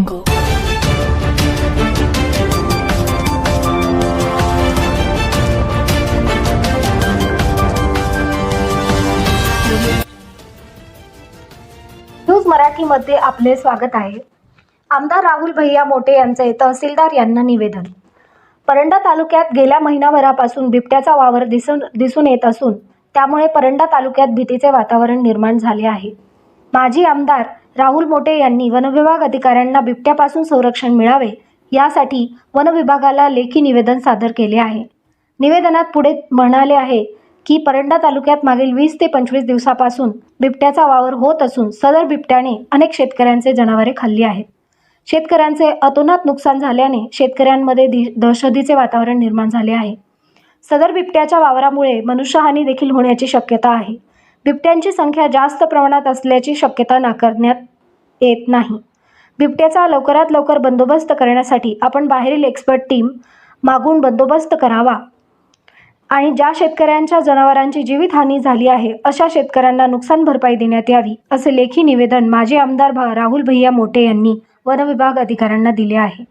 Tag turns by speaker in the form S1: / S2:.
S1: News मराठीमध्ये आपले स्वागत आहे. आमदार राहुल भैया मोटे यांचे तहसीलदार यांना निवेदन. परंडा तालुक्यात गेल्या महिनाभरापासून बिबट्याचा वावर दिसून दिसून येत असून त्यामुळे परंडा तालुक्यात भीतीचे वातावरण निर्माण झाले आहे. माजी आमदार राहुल मोटे यांनी वनविभाग अधिकाऱ्यांना बिबट्यापासून संरक्षण मिळावे यासाठी वनविभागाला लेखी निवेदन सादर केले आहे. निवेदनात पुढे म्हणाले आहे की परंडा तालुक्यात मागील वीस ते पंचवीस दिवसापासून बिबट्याचा वावर होत असून सदर बिबट्याने अनेक शेतकऱ्यांचे जनावरे खाल्ली आहेत. शेतकऱ्यांचे अतोनात नुकसान झाल्याने शेतकऱ्यांमध्ये दहशतीचे वातावरण निर्माण झाले आहे. सदर बिबट्याच्या वावरामुळे मनुष्यहानी देखील होण्याची शक्यता आहे. बिबट्यांची संख्या जास्त प्रमाणात असल्याची शक्यता नाकारण्यात येत नाही. बिबट्याचा लवकरात लवकर बंदोबस्त करण्यासाठी आपण बाहेरील एक्सपर्ट टीम मागून बंदोबस्त करावा. आणि ज्या शेतकऱ्यांच्या जनावरांची जीवितहानी झाली आहे अशा शेतकऱ्यांना नुकसान भरपाई देण्यात यावी असे लेखी निवेदन माजी आमदार भा राहुल भैया मोटे यांनी वनविभाग अधिकाऱ्यांना दिले आहे.